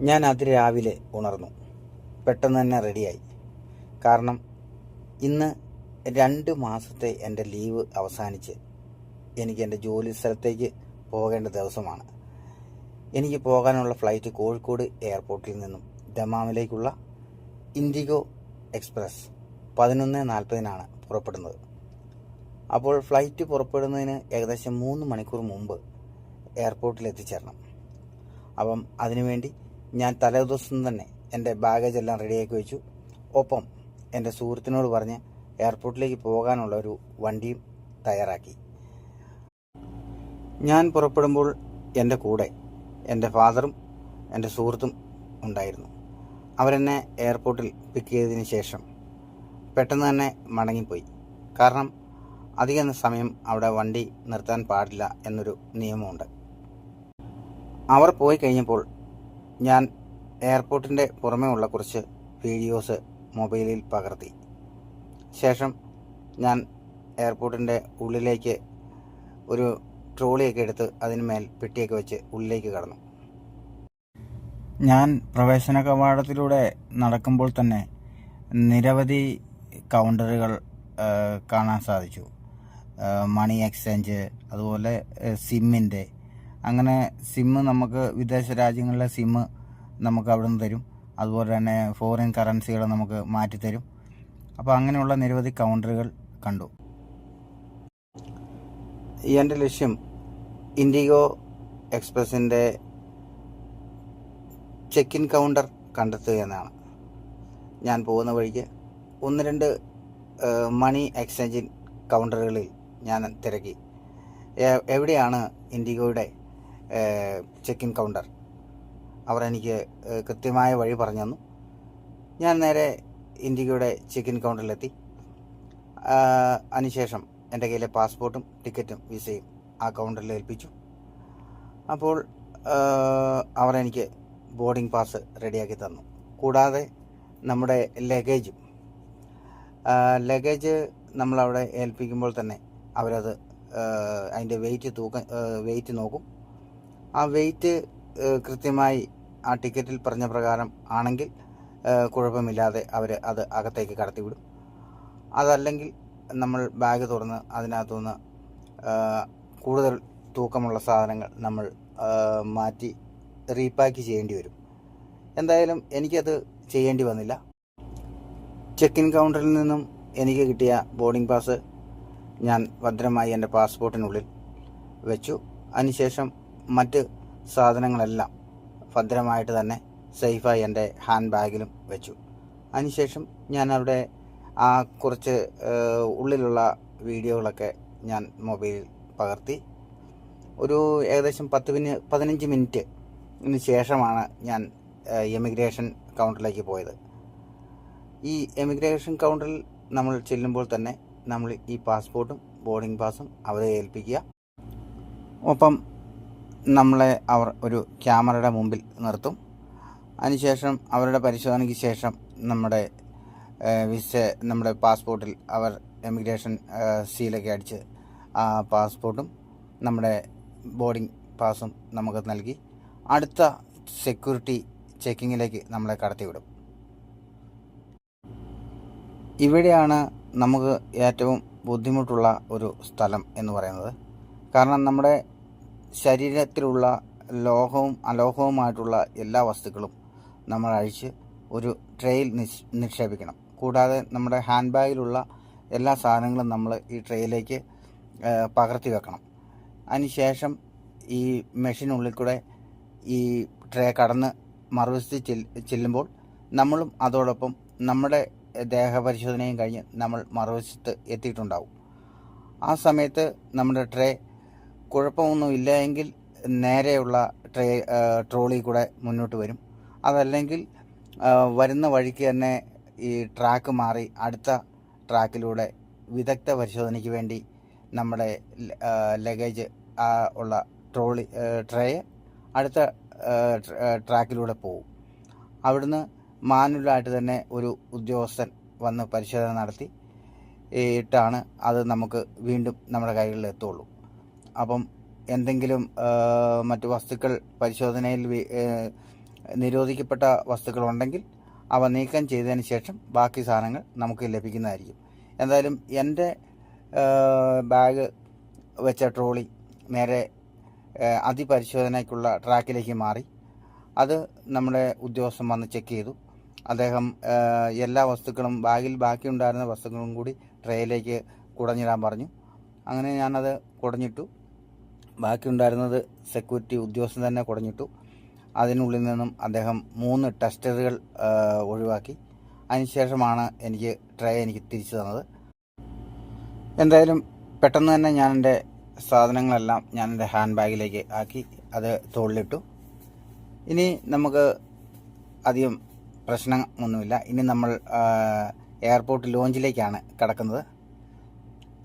ഞാൻ അതിരാവിലെ ഉണർന്നു. പെട്ടെന്ന് തന്നെ റെഡിയായി. കാരണം ഇന്ന് രണ്ട് മാസത്തെ എന്റെ ലീവ് അവസാനിച്ച് എനിക്ക് എന്റെ ജോലി സ്ഥലത്തേക്ക് പോകേണ്ട ദിവസമാണ്. എനിക്ക് പോകാനുള്ള ഫ്ലൈറ്റ് കോഴിക്കോട് എയർപോർട്ടിൽ നിന്നും ദമാമിലേക്കുള്ള ഇൻഡിഗോ എക്സ്പ്രസ് പതിനൊന്ന് നാൽപ്പതിനാണ് പുറപ്പെടുന്നത്. അപ്പോൾ ഫ്ലൈറ്റ് പുറപ്പെടുന്നതിന് ഏകദേശം മൂന്ന് മണിക്കൂർ മുമ്പ് എയർപോർട്ടിൽ എത്തിച്ചേരണം അപ്പം അതിനുവേണ്ടി ഞാൻ തലേദിവസം തന്നെ എന്റെ ബാഗേജ് എല്ലാം റെഡിയാക്കി വെച്ചു. ഒപ്പം എന്റെ സുഹൃത്തിനോട് പറഞ്ഞ് എയർപോർട്ടിലേക്ക് പോകാനുള്ള ഒരു വണ്ടിയും തയ്യാറാക്കി. ഞാൻ പുറപ്പെടുമ്പോൾ എന്റെ കൂടെ എന്റെ ഫാദറും എന്റെ സുഹൃത്തും ഉണ്ടായിരുന്നു. അവരെന്നെ എയർപോർട്ടിൽ പിക്ക് ചെയ്തതിന് ശേഷം പെട്ടെന്ന് തന്നെ മടങ്ങിപ്പോയി. കാരണം അധിക സമയം അവിടെ വണ്ടി നിർത്താൻ പാടില്ല എന്നൊരു നിയമമുണ്ട്. അവർ പോയി കഴിഞ്ഞപ്പോൾ ഞാൻ എയർപോർട്ടിന്റെ പുറമേ ഉള്ള കുറച്ച് വീഡിയോസ് മൊബൈലിൽ പകർത്തി. ശേഷം ഞാൻ എയർപോർട്ടിന്റെ ഉള്ളിലേക്ക് ഒരു ട്രോളിയൊക്കെ എടുത്ത് അതിനുമേൽ പെട്ടിയൊക്കെ വെച്ച് ഉള്ളിലേക്ക് കടന്നു. ഞാൻ പ്രവേശന കവാടത്തിലൂടെ നടക്കുമ്പോൾ തന്നെ നിരവധി കൗണ്ടറുകൾ കാണാൻ സാധിച്ചു. മണി എക്സ്ചേഞ്ച് അതുപോലെ സിമ്മിന്റെ. അങ്ങനെ സിമ്മ് നമുക്ക് വിദേശ രാജ്യങ്ങളിലെ സിമ്മ് നമുക്ക് അവിടെ നിന്ന് തരും. അതുപോലെ തന്നെ ഫോറിൻ കറൻസികൾ നമുക്ക് മാറ്റിത്തരും അപ്പോൾ അങ്ങനെയുള്ള നിരവധി കൗണ്ടറുകൾ കണ്ടു. എന്റെ ലക്ഷ്യം ഇൻഡിഗോ എക്സ്പ്രസിന്റെ ചെക്ക് ഇൻ കൗണ്ടർ കണ്ടെത്തുക എന്നാണ്. ഞാൻ പോകുന്ന വഴിക്ക് ഒന്ന് രണ്ട് മണി എക്സ്ചേഞ്ചിൻ കൗണ്ടറുകളിൽ ഞാൻ തിരക്കി. എവിടെയാണ് ഇൻഡിഗോയുടെ ചെക്ക് ഇൻ കൗണ്ടർ അവർ എനിക്ക് കൃത്യമായ വഴി പറഞ്ഞു തന്നു. ഞാൻ നേരെ ഇൻഡിഗോയുടെ ഇൻ കൗണ്ടറിലെത്തി. അതിനുശേഷം എന്റെ കയ്യിലെ പാസ്പോർട്ടും ടിക്കറ്റും വിസയും ആ കൗണ്ടറിൽ ഏൽപ്പിച്ചു. അപ്പോൾ അവർ എനിക്ക് ബോർഡിംഗ് പാസ് റെഡിയാക്കി തന്നു. കൂടാതെ നമ്മുടെ ലഗേജും ലഗേജ് നമ്മളവിടെ ഏൽപ്പിക്കുമ്പോൾ തന്നെ അവരത് അതിന്റെ വെയിറ്റ് തൂക്ക വെയിറ്റ് നോക്കും. ആ വെയിറ്റ് കൃത്യമായി ആ ടിക്കറ്റിൽ പറഞ്ഞ പ്രകാരം ആണെങ്കിൽ കുഴപ്പമില്ലാതെ അവർ അത് അകത്തേക്ക് കടത്തിവിടും. അതല്ലെങ്കിൽ നമ്മൾ ബാഗ് തുറന്ന് അതിനകത്തുനിന്ന് കൂടുതൽ തൂക്കമുള്ള സാധനങ്ങൾ നമ്മൾ മാറ്റി റീപാക്ക് ചെയ്യേണ്ടി വരും. എന്തായാലും എനിക്കത് ചെയ്യേണ്ടി വന്നില്ല. ചെക്ക് ഇൻ കൗണ്ടറിൽ നിന്നും എനിക്ക് കിട്ടിയ ബോർഡിംഗ് പാസ് ഞാൻ ഭദ്രമായി എന്റെ പാസ്പോർട്ടിനുള്ളിൽ വെച്ചു. അതിനുശേഷം മറ്റ് സാധനങ്ങളെല്ലാം ഭദ്രമായിട്ട് തന്നെ സേഫായി എന്റെ ഹാൻഡ് ബാഗിലും വെച്ചു. അതിനുശേഷം ഞാൻ അവിടെ ആ കുറച്ച് ഉള്ളിലുള്ള വീഡിയോകളൊക്കെ ഞാൻ മൊബൈലിൽ പകർത്തി. ഒരു ഏകദേശം പത്ത് മിനി പതിനഞ്ച് മിനിറ്റ് ശേഷമാണ് ഞാൻ എമിഗ്രേഷൻ കൗണ്ടറിലേക്ക് പോയത്. ഈ എമിഗ്രേഷൻ കൗണ്ടറിൽ നമ്മൾ ചെല്ലുമ്പോൾ തന്നെ നമ്മൾ ഈ പാസ്പോർട്ടും ബോർഡിംഗ് പാസും അവരെ ഏൽപ്പിക്കുക. ഒപ്പം നമ്മളെ അവർ ഒരു ക്യാമറയുടെ മുമ്പിൽ നിർത്തും. അതിനുശേഷം അവരുടെ പരിശോധനയ്ക്ക് ശേഷം നമ്മുടെ വിസ നമ്മുടെ പാസ്പോർട്ടിൽ അവർ എമിഗ്രേഷൻ സീലൊക്കെ അടിച്ച് ആ പാസ്പോർട്ടും നമ്മുടെ ബോർഡിംഗ് പാസും നമുക്ക് നൽകി അടുത്ത സെക്യൂരിറ്റി ചെക്കിങ്ങിലേക്ക് നമ്മളെ കടത്തിവിടും. ഇവിടെയാണ് നമുക്ക് ഏറ്റവും ബുദ്ധിമുട്ടുള്ള ഒരു സ്ഥലം എന്ന് പറയുന്നത്. കാരണം നമ്മുടെ ശരീരത്തിലുള്ള ലോഹവും അലോഹവുമായിട്ടുള്ള എല്ലാ വസ്തുക്കളും നമ്മൾ അഴിച്ച് ഒരു ട്രെയിൽ നിക്ഷ് നിക്ഷേപിക്കണം. കൂടാതെ നമ്മുടെ ഹാൻഡ് ബാഗിലുള്ള എല്ലാ സാധനങ്ങളും നമ്മൾ ഈ ട്രെയിലേക്ക് പകർത്തി വെക്കണം. അതിനുശേഷം ഈ മെഷീനുള്ളിൽ കൂടെ ഈ ട്രേ കടന്ന് മറുവശത്ത് ചെൽ ചെല്ലുമ്പോൾ നമ്മളും അതോടൊപ്പം നമ്മുടെ ദേഹപരിശോധനയും കഴിഞ്ഞ് നമ്മൾ മറുവശത്ത് എത്തിയിട്ടുണ്ടാവും. ആ സമയത്ത് നമ്മുടെ ട്രേ കുഴപ്പമൊന്നും ഇല്ല എങ്കിൽ നേരെയുള്ള ട്രേ ട്രോളി കൂടെ മുന്നോട്ട് വരും. അതല്ലെങ്കിൽ വരുന്ന വഴിക്ക് തന്നെ ഈ ട്രാക്ക് മാറി അടുത്ത ട്രാക്കിലൂടെ വിദഗ്ധ പരിശോധനയ്ക്ക് വേണ്ടി നമ്മുടെ ലഗേജ് ഉള്ള ട്രോളി ട്രേ അടുത്ത ട്രാക്കിലൂടെ പോകും. അവിടുന്ന് മാനുവലായിട്ട് തന്നെ ഒരു ഉദ്യോഗസ്ഥൻ വന്ന് പരിശോധന നടത്തി ഇട്ടാണ് അത് നമുക്ക് വീണ്ടും നമ്മുടെ കൈകളിൽ എത്തുള്ളൂ അപ്പം എന്തെങ്കിലും മറ്റു വസ്തുക്കൾ പരിശോധനയിൽ നിരോധിക്കപ്പെട്ട വസ്തുക്കൾ ഉണ്ടെങ്കിൽ അവ നീക്കം ചെയ്തതിന് ശേഷം ബാക്കി സാധനങ്ങൾ നമുക്ക് ലഭിക്കുന്നതായിരിക്കും. എന്തായാലും എന്റെ ബാഗ് വെച്ച ട്രോളി നേരെ അതിപരിശോധനയ്ക്കുള്ള ട്രാക്കിലേക്ക് മാറി. അത് നമ്മുടെ ഉദ്യോഗസ്ഥൻ വന്ന് ചെക്ക് ചെയ്തു. അദ്ദേഹം എല്ലാ വസ്തുക്കളും ബാഗിൽ ബാക്കി ഉണ്ടായിരുന്ന വസ്തുക്കളും കൂടി ട്രേയിലേക്ക് കുടഞ്ഞിടാൻ പറഞ്ഞു. അങ്ങനെ ഞാനത് കുടഞ്ഞിട്ടു. ബാക്കിയുണ്ടായിരുന്നത് സെക്യൂരിറ്റി ഉദ്യോഗസ്ഥൻ തന്നെ കുടഞ്ഞിട്ടു. അതിനുള്ളിൽ നിന്നും അദ്ദേഹം മൂന്ന് ടെസ്റ്ററുകൾ ഒഴിവാക്കി. അതിനുശേഷമാണ് എനിക്ക് ട്രേ എനിക്ക് തിരിച്ചു തന്നത്. എന്തായാലും പെട്ടെന്ന് തന്നെ ഞാൻ എന്റെ സാധനങ്ങളെല്ലാം ഞാൻ എന്റെ ഹാൻഡ് ബാഗിലേക്ക് ആക്കി അത് തോളിലിട്ടു. ഇനി നമുക്ക് അധികം പ്രശ്നമൊന്നുമില്ല. ഇനി നമ്മൾ എയർപോർട്ട് ലോഞ്ചിലേക്കാണ് കിടക്കുന്നത്.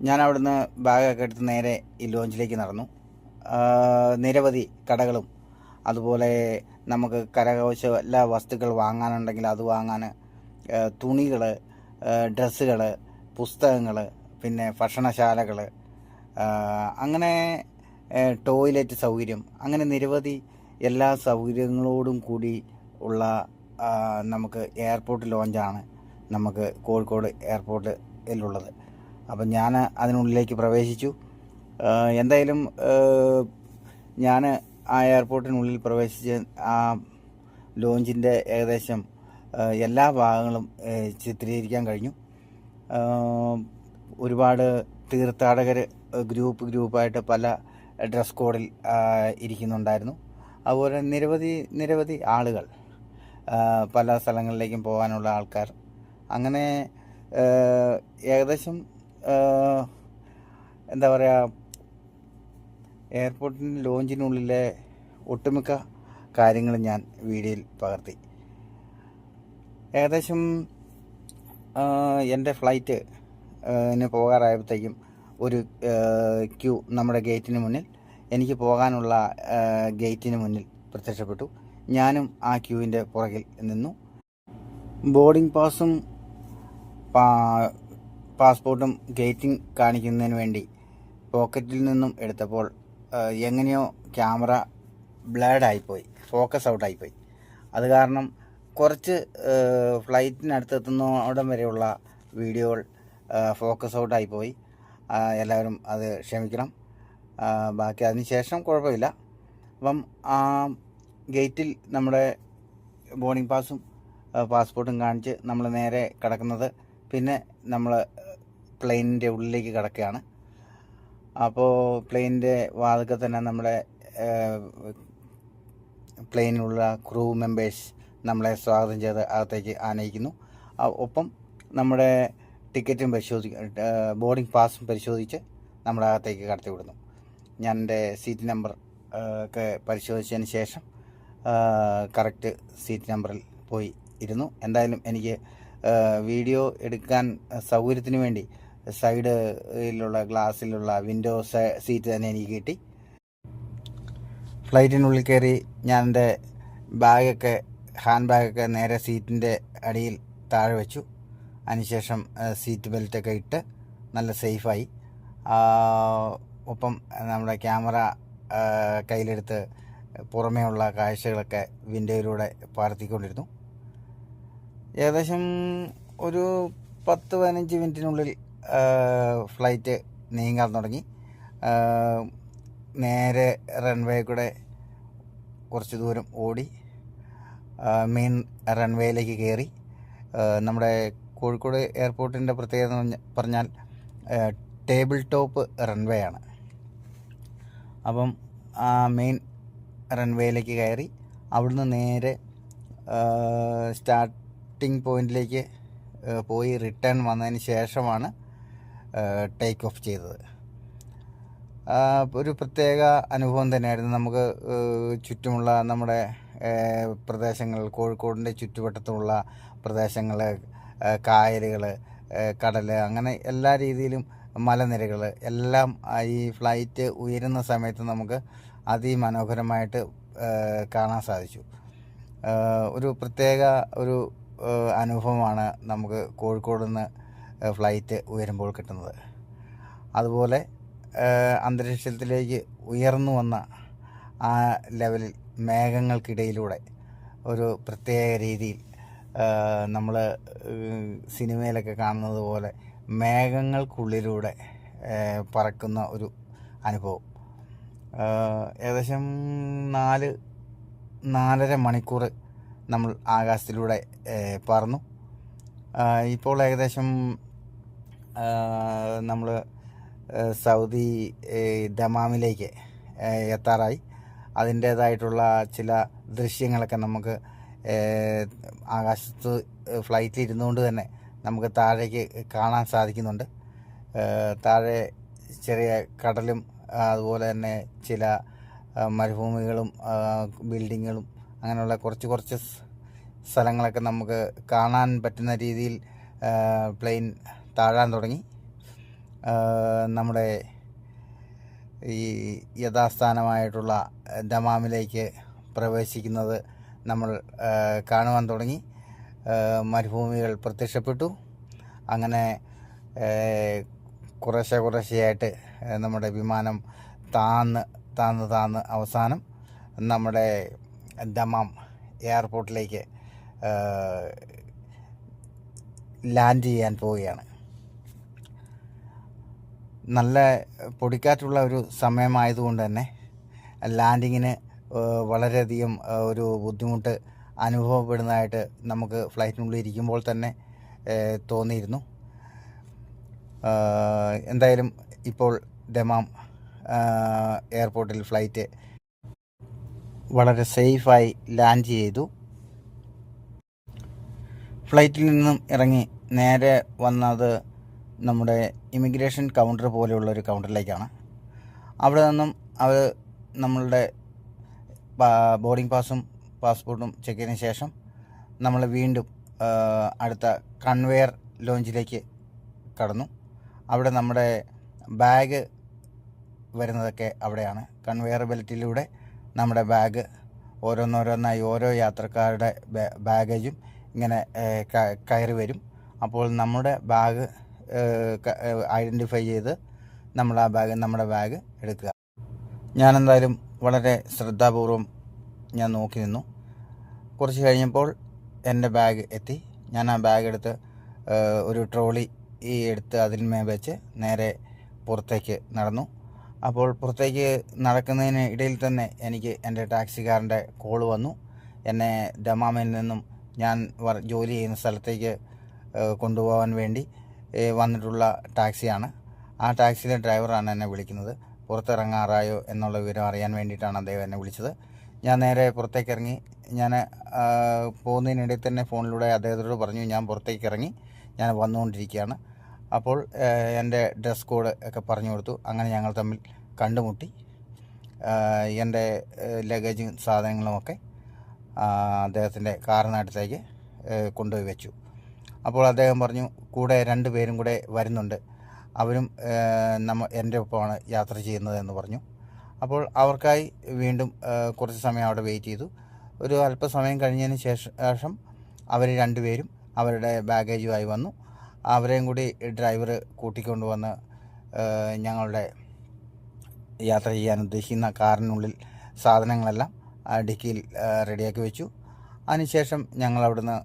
ഞാൻ അവിടുന്ന് ബാഗൊക്കെ എടുത്ത് നേരെ ഈ ലോഞ്ചിലേക്ക് നടന്നു. നിരവധി കടകളും അതുപോലെ നമുക്ക് കരകൗശ എല്ലാ വസ്തുക്കൾ വാങ്ങാനുണ്ടെങ്കിൽ അത് വാങ്ങാൻ തുണികൾ ഡ്രസ്സുകൾ പുസ്തകങ്ങൾ പിന്നെ ഭക്ഷണശാലകൾ അങ്ങനെ ടോയ്ലറ്റ് സൗകര്യം അങ്ങനെ നിരവധി എല്ലാ സൗകര്യങ്ങളോടും കൂടി ഉള്ള നമുക്ക് എയർപോർട്ട് ലോഞ്ചാണ് നമുക്ക് കോഴിക്കോട് എയർപോർട്ടിലുള്ളത്. അപ്പം ഞാൻ അതിനുള്ളിലേക്ക് പ്രവേശിച്ചു. എന്തായാലും ഞാൻ ആ എയർപോർട്ടിനുള്ളിൽ പ്രവേശിച്ച് ആ ലോഞ്ചിന്റെ ഏകദേശം എല്ലാ ഭാഗങ്ങളും ചിത്രീകരിക്കാൻ കഴിഞ്ഞു. ഒരുപാട് തീർത്ഥാടകർ ഗ്രൂപ്പ് ഗ്രൂപ്പായിട്ട് പല ഡ്രസ് കോഡിൽ ഇരിക്കുന്നുണ്ടായിരുന്നു. അതുപോലെ നിരവധി നിരവധി ആളുകൾ പല സ്ഥലങ്ങളിലേക്കും പോകാനുള്ള ആൾക്കാർ. അങ്ങനെ ഏകദേശം എന്താ പറയുക എയർപോർട്ടിന്റെ ലോഞ്ചിനുള്ളിലെ ഒട്ടുമിക്ക കാര്യങ്ങൾ ഞാൻ വീഡിയോയിൽ പകർത്തി. ഏകദേശം എന്റെ ഫ്ലൈറ്റ് പോകാറായപ്പോഴത്തേക്കും ഒരു ക്യൂ നമ്മുടെ ഗേറ്റിന് മുന്നിൽ എനിക്ക് പോകാനുള്ള ഗേറ്റിന് മുന്നിൽ പ്രത്യക്ഷപ്പെട്ടു. ഞാനും ആ ക്യൂവിന്റെ പുറകിൽ നിന്നു. ബോർഡിംഗ് പാസും പാസ്പോർട്ടും ഗേറ്റിംഗ് കാണിക്കുന്നതിന് വേണ്ടി പോക്കറ്റിൽ നിന്നും എടുത്തപ്പോൾ എങ്ങനെയോ ക്യാമറ ബ്ലേഡായിപ്പോയി ഫോക്കസ് ഔട്ടായിപ്പോയി. അത് കാരണം കുറച്ച് ഫ്ലൈറ്റിനടുത്ത് എത്തുന്നോടം വരെയുള്ള വീഡിയോകൾ ഫോക്കസ് ഔട്ടായിപ്പോയി. പോയി എല്ലാവരും അത് ക്ഷമിക്കണം. ബാക്കി അതിന് ശേഷം കുഴപ്പമില്ല. അപ്പം ആ ഗേറ്റിൽ നമ്മുടെ ബോർഡിംഗ് പാസും പാസ്പോർട്ടും കാണിച്ച് നമ്മൾ നേരെ കിടക്കുന്നത്. പിന്നെ നമ്മൾ പ്ലെയിനിന്റെ ഉള്ളിലേക്ക് കിടക്കുകയാണ്. അപ്പോൾ പ്ലെയിനിന്റെ വാതൊക്കെ തന്നെ നമ്മുടെ പ്ലെയിനിലുള്ള ക്രൂ മെമ്പേഴ്സ് നമ്മളെ സ്വാഗതം ചെയ്ത് അകത്തേക്ക് ആനയിക്കുന്നു. ഒപ്പം നമ്മുടെ ടിക്കറ്റും പരിശോധി ബോർഡിംഗ് പാസും പരിശോധിച്ച് നമ്മുടെ അകത്തേക്ക് കടത്തി വിടുന്നു ഞാൻ എന്റെ സീറ്റ് നമ്പർ ഒക്കെ പരിശോധിച്ചതിന് ശേഷം കറക്റ്റ് സീറ്റ് നമ്പറിൽ പോയി ഇരുന്നു. എന്തായാലും എനിക്ക് വീഡിയോ എടുക്കാൻ സൗകര്യത്തിന് വേണ്ടി സൈഡിലുള്ള ഗ്ലാസ്സിലുള്ള വിൻഡോ സീറ്റ് തന്നെ എനിക്ക് കിട്ടി. ഫ്ലൈറ്റിനുള്ളിൽ കയറി ഞാൻ എന്റെ ബാഗൊക്കെ ഹാൻഡ് ബാഗൊക്കെ നേരെ സീറ്റിന്റെ അടിയിൽ താഴെ വെച്ചു. അതിനുശേഷം സീറ്റ് ബെൽറ്റൊക്കെ ഇട്ട് നല്ല സേഫായി ഒപ്പം നമ്മുടെ ക്യാമറ കയ്യിലെടുത്ത് പുറമേയുള്ള കാഴ്ചകളൊക്കെ വിൻഡോയിലൂടെ പകർത്തിക്കൊണ്ടിരുന്നു ഏകദേശം ഒരു പത്ത് പതിനഞ്ച് മിനിറ്റിനുള്ളിൽ ഫ്ലൈറ്റ് നീങ്ങാൻ തുടങ്ങി. നേരെ റൺവേ കൂടെ കുറച്ച് ദൂരം ഓടി മെയിൻ റൺവേയിലേക്ക് കയറി. നമ്മുടെ കോഴിക്കോട് എയർപോർട്ടിന്റെ പ്രത്യേകത പറഞ്ഞാൽ ടേബിൾ ടോപ്പ് റൺവേ ആണ്. അപ്പം ആ മെയിൻ റൺവേയിലേക്ക് കയറി അവിടുന്ന് നേരെ സ്റ്റാർട്ടിങ് പോയിന്റിലേക്ക് പോയി റിട്ടേൺ വന്നതിന് ശേഷമാണ് ടേക്ക് ഓഫ് ചെയ്തത്. ഒരു പ്രത്യേക അനുഭവം തന്നെയായിരുന്നു. നമുക്ക് ചുറ്റുമുള്ള നമ്മുടെ പ്രദേശങ്ങൾ കോഴിക്കോടിന്റെ ചുറ്റുവട്ടത്തുമുള്ള പ്രദേശങ്ങൾ കായലുകൾ കടൽ അങ്ങനെ എല്ലാ രീതിയിലും മലനിരകൾ എല്ലാം ഈ ഫ്ലൈറ്റ് ഉയരുന്ന സമയത്ത് നമുക്ക് അതിമനോഹരമായിട്ട് കാണാൻ സാധിച്ചു. ഒരു പ്രത്യേക ഒരു അനുഭവമാണ് നമുക്ക് കോഴിക്കോട് നിന്ന് ഫ്ലൈറ്റ് ഉയരുമ്പോൾ കിട്ടുന്നത്. അതുപോലെ അന്തരീക്ഷത്തിലേക്ക് ഉയർന്നു വന്ന ആ ലെവലിൽ മേഘങ്ങൾക്കിടയിലൂടെ ഒരു പ്രത്യേക രീതിയിൽ നമ്മൾ സിനിമയിലൊക്കെ കാണുന്നത് പോലെ മേഘങ്ങൾക്കുള്ളിലൂടെ പറക്കുന്ന ഒരു അനുഭവം. ഏകദേശം നാല് നാലര മണിക്കൂർ നമ്മൾ ആകാശത്തിലൂടെ പറന്നു. ഇപ്പോൾ ഏകദേശം നമ്മൾ സൗദി ദമാമിലേക്ക് എത്താറായി. അതിന്റേതായിട്ടുള്ള ചില ദൃശ്യങ്ങളൊക്കെ നമുക്ക് ആകാശത്ത് ഫ്ലൈറ്റിൽ ഇരുന്നുകൊണ്ട് തന്നെ നമുക്ക് താഴേക്ക് കാണാൻ സാധിക്കുന്നുണ്ട്. താഴെ ചെറിയ കടലും അതുപോലെ തന്നെ ചില മരുഭൂമികളും ബിൽഡിങ്ങുകളും അങ്ങനെയുള്ള കുറച്ച് കുറച്ച് സ്ഥലങ്ങളൊക്കെ നമുക്ക് കാണാൻ പറ്റുന്ന രീതിയിൽ പ്ലെയിൻ താഴാൻ തുടങ്ങി. നമ്മുടെ ഈ യഥാസ്ഥാനമായിട്ടുള്ള ദമാമിലേക്ക് പ്രവേശിക്കുന്നത് നമ്മൾ കാണുവാൻ തുടങ്ങി. മരുഭൂമികൾ പ്രത്യക്ഷപ്പെട്ടു. അങ്ങനെ കുറേശ്ശെ കുറേശ്ശെയായിട്ട് നമ്മുടെ വിമാനം താന്ന് താന്ന് താന്ന് അവസാനം നമ്മുടെ ദമാം എയർപോർട്ടിലേക്ക് ലാൻഡ് ചെയ്യാൻ പോവുകയാണ്. നല്ല പൊടിക്കാറ്റുള്ള ഒരു സമയമായതുകൊണ്ട് തന്നെ ലാൻഡിങ്ങിന് വളരെയധികം ഒരു ബുദ്ധിമുട്ട് അനുഭവപ്പെടുന്നതായിട്ട് നമുക്ക് ഫ്ലൈറ്റിനുള്ളിൽ ഇരിക്കുമ്പോൾ തന്നെ തോന്നിയിരുന്നു. എന്തായാലും ഇപ്പോൾ ദമാം എയർപോർട്ടിൽ ഫ്ലൈറ്റ് വളരെ സേഫായി ലാൻഡ് ചെയ്തു. ഫ്ലൈറ്റിൽ നിന്നും ഇറങ്ങി നേരെ വന്നത് നമ്മുടെ ഇമിഗ്രേഷൻ കൗണ്ടർ പോലെയുള്ള ഒരു കൗണ്ടറിലേക്കാണ്. അവിടെ നിന്നും അവർ നമ്മളുടെ ബോർഡിംഗ് പാസും പാസ്പോർട്ടും ചെക്ക് ചെയ്തതിന് ശേഷം നമ്മൾ വീണ്ടും അടുത്ത കൺവെയർ ലോഞ്ചിലേക്ക് കടന്നു. അവിടെ നമ്മുടെ ബാഗ് വരുന്നതൊക്കെ അവിടെയാണ്. കൺവെയർ ബെൽറ്റിലൂടെ നമ്മുടെ ബാഗ് ഓരോന്നോരോന്നായി ഓരോ യാത്രക്കാരുടെ ബാഗേജും ഇങ്ങനെ കയറി വരും. അപ്പോൾ നമ്മുടെ ബാഗ് ഐഡന്റിഫൈ ചെയ്ത് നമ്മൾ ആ ബാഗ് നമ്മുടെ ബാഗ് എടുക്കുക. ഞാനെന്തായാലും വളരെ ശ്രദ്ധാപൂർവം ഞാൻ നോക്കി നിന്നു. കുറച്ച് കഴിഞ്ഞപ്പോൾ എന്റെ ബാഗ് എത്തി. ഞാൻ ആ ബാഗ് എടുത്ത് ഒരു ട്രോളി ഈ എടുത്ത് അതിന്മേ വെച്ച് നേരെ പുറത്തേക്ക് നടന്നു. അപ്പോൾ പുറത്തേക്ക് നടക്കുന്നതിന് ഇടയിൽ തന്നെ എനിക്ക് എന്റെ ടാക്സിക്കാരന്റെ കോൾ വന്നു. എന്നെ ദമാമിൽ നിന്നും ഞാൻ ജോലി ചെയ്യുന്ന സ്ഥലത്തേക്ക് കൊണ്ടുപോകാൻ വേണ്ടി. വന്നിട്ടുള്ള ടാക്സിയാണ്. ആ ടാക്സിയിലെ ഡ്രൈവറാണ് എന്നെ വിളിക്കുന്നത്. പുറത്തിറങ്ങാറായോ എന്നുള്ള വിവരം അറിയാൻ വേണ്ടിയിട്ടാണ് അദ്ദേഹം എന്നെ വിളിച്ചത്. ഞാൻ നേരെ പുറത്തേക്ക് ഇറങ്ങി ഞാൻ പോകുന്നതിനിടയിൽ തന്നെ ഫോണിലൂടെ അദ്ദേഹത്തോട് പറഞ്ഞു ഞാൻ പുറത്തേക്ക് ഇറങ്ങി ഞാൻ വന്നുകൊണ്ടിരിക്കുകയാണ്. അപ്പോൾ എന്റെ ഡ്രസ് കോഡ് ഒക്കെ പറഞ്ഞു കൊടുത്തു. അങ്ങനെ ഞങ്ങൾ തമ്മിൽ കണ്ടുമുട്ടി. എന്റെ ലഗേജും സാധനങ്ങളുമൊക്കെ അദ്ദേഹത്തിന്റെ കാറിനടുത്തേക്ക് കൊണ്ടുപോയി വെച്ചു. അപ്പോൾ അദ്ദേഹം പറഞ്ഞു കൂടെ രണ്ട് പേരും കൂടെ വരുന്നുണ്ട്. അവരും നമ്മ എന്റെ ഒപ്പമാണ് യാത്ര ചെയ്യുന്നത് എന്ന് പറഞ്ഞു. അപ്പോൾ അവർക്കായി വീണ്ടും കുറച്ച് സമയം അവിടെ വെയിറ്റ് ചെയ്തു. ഒരു അല്പസമയം കഴിഞ്ഞതിന് ശേഷം അവർ രണ്ടുപേരും അവരുടെ ബാഗേജുമായി വന്നു. അവരെയും കൂടി ഡ്രൈവർ കൂട്ടിക്കൊണ്ടുവന്ന് വന്ന് ഞങ്ങളുടെ യാത്ര ചെയ്യാൻ ഉദ്ദേശിക്കുന്ന കാറിനുള്ളിൽ സാധനങ്ങളെല്ലാം ഡിക്കിയിൽ റെഡിയാക്കി വെച്ചു. അതിനുശേഷം ഞങ്ങൾ അവിടുന്ന്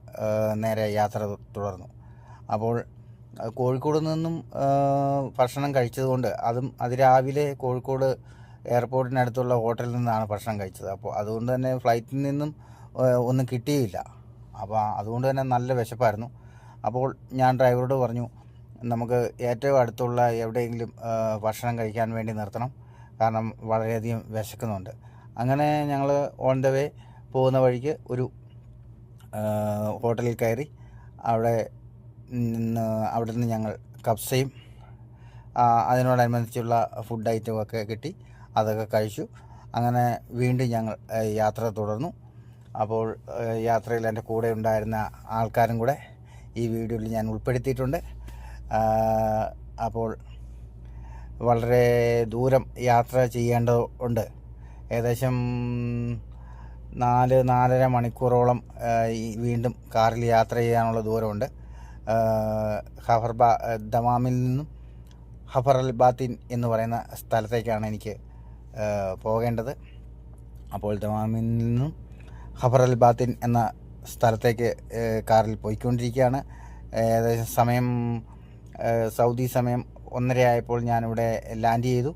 നേരെ യാത്ര തുടർന്നു. അപ്പോൾ കോഴിക്കോട് നിന്നും ഭക്ഷണം കഴിച്ചതുകൊണ്ട് അതും അതിരാവിലെ കോഴിക്കോട് എയർപോർട്ടിനടുത്തുള്ള ഹോട്ടലിൽ നിന്നാണ് ഭക്ഷണം കഴിച്ചത്. അപ്പോൾ അതുകൊണ്ട് തന്നെ ഫ്ലൈറ്റിൽ നിന്നും ഒന്നും കിട്ടിയില്ല. അപ്പോൾ അതുകൊണ്ട് തന്നെ നല്ല വിശപ്പായിരുന്നു. അപ്പോൾ ഞാൻ ഡ്രൈവറോട് പറഞ്ഞു നമുക്ക് ഏറ്റവും അടുത്തുള്ള എവിടെയെങ്കിലും ഭക്ഷണം കഴിക്കാൻ വേണ്ടി നിർത്തണം. കാരണം വളരെയധികം വിശക്കുന്നുണ്ട്. അങ്ങനെ ഞങ്ങൾ ഓൺ ദ വേ പോകുന്ന വഴിക്ക് ഒരു ഹോട്ടലിൽ കയറി അവിടെ നിന്ന് അവിടെ നിന്ന് ഞങ്ങൾ കപ്സയും അതിനോടനുബന്ധിച്ചുള്ള ഫുഡ് ഐറ്റമൊക്കെ കിട്ടി. അതൊക്കെ കഴിച്ചു. അങ്ങനെ വീണ്ടും ഞങ്ങൾ യാത്ര തുടർന്നു. അപ്പോൾ യാത്രയിൽ എന്റെ കൂടെ ഉണ്ടായിരുന്ന ആൾക്കാരും കൂടെ ഈ വീഡിയോയിൽ ഞാൻ ഉൾപ്പെടുത്തിയിട്ടുണ്ട്. അപ്പോൾ വളരെ ദൂരം യാത്ര ചെയ്യേണ്ടതുണ്ട്. ഏകദേശം നാല് നാലര മണിക്കൂറോളം വീണ്ടും കാറിൽ യാത്ര ചെയ്യാനുള്ള ദൂരമുണ്ട്. ആ, ഹഫർബ ദമാമിൽ നിന്നും ഹഫർ അൽ ബാത്തിൻ എന്ന് പറയുന്ന സ്ഥലത്തേക്കാണ് എനിക്ക് പോകേണ്ടത്. അപ്പോൾ ദമാമിൽ നിന്നും ഹഫർ അൽ ബാത്തിൻ എന്ന സ്ഥലത്തേക്ക് കാറിൽ പോയിക്കൊണ്ടിരിക്കുകയാണ്. ഏകദേശം സമയം സൗദി സമയം ഒന്നരയായപ്പോൾ ഞാനിവിടെ ലാൻഡ് ചെയ്തു.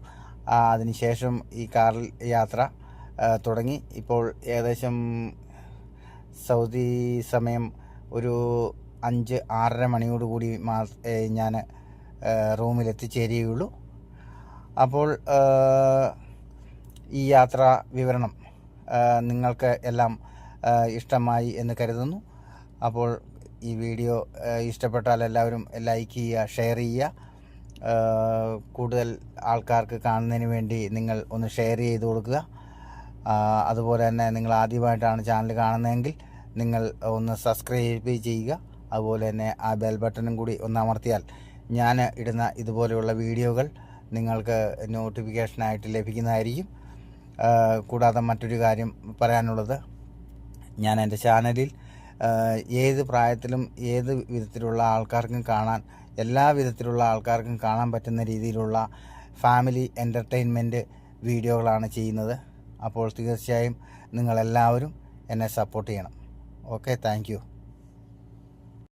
അതിനുശേഷം ഈ കാറിൽ യാത്ര തുടങ്ങി. ഇപ്പോൾ ഏകദേശം സൗദി സമയം ഒരു അഞ്ച് ആറര മണിയോടുകൂടി മാ ഞാൻ റൂമിൽ എത്തിച്ചേരുകയുള്ളൂ അപ്പോൾ ഈ യാത്രാ വിവരണം നിങ്ങൾക്ക് എല്ലാം ഇഷ്ടമായി എന്ന് കരുതുന്നു. അപ്പോൾ ഈ വീഡിയോ ഇഷ്ടപ്പെട്ടാൽ എല്ലാവരും ലൈക്ക് ചെയ്യുക ഷെയർ ചെയ്യുക. കൂടുതൽ ആൾക്കാർക്ക് കാണുന്നതിന് വേണ്ടി നിങ്ങൾ ഒന്ന് ഷെയർ ചെയ്ത് കൊടുക്കുക. അതുപോലെ തന്നെ നിങ്ങൾ ആദ്യമായിട്ടാണ് ചാനൽ കാണുന്നതെങ്കിൽ നിങ്ങൾ ഒന്ന് സബ്സ്ക്രൈബ് ചെയ്യുക. അതുപോലെ തന്നെ ആ ബെൽ ബട്ടണും കൂടി ഒന്ന് അമർത്തിയാൽ ഞാൻ ഇടുന്ന ഇതുപോലെയുള്ള വീഡിയോകൾ നിങ്ങൾക്ക് നോട്ടിഫിക്കേഷനായിട്ട് ലഭിക്കുന്നതായിരിക്കും. കൂടാതെ മറ്റൊരു കാര്യം പറയാനുള്ളത്. ഞാൻ എന്റെ ചാനലിൽ ഏത് പ്രായത്തിലും ഏത് വിധത്തിലുള്ള ആൾക്കാർക്കും കാണാൻ എല്ലാ വിധത്തിലുള്ള ആൾക്കാർക്കും കാണാൻ പറ്റുന്ന രീതിയിലുള്ള ഫാമിലി എന്റർടൈൻമെന്റ് വീഡിയോകളാണ് ചെയ്യുന്നത്. അപ്പോൾ തീർച്ചയായും നിങ്ങളെല്ലാവരും എന്നെ സപ്പോർട്ട് ചെയ്യണം. Okay thank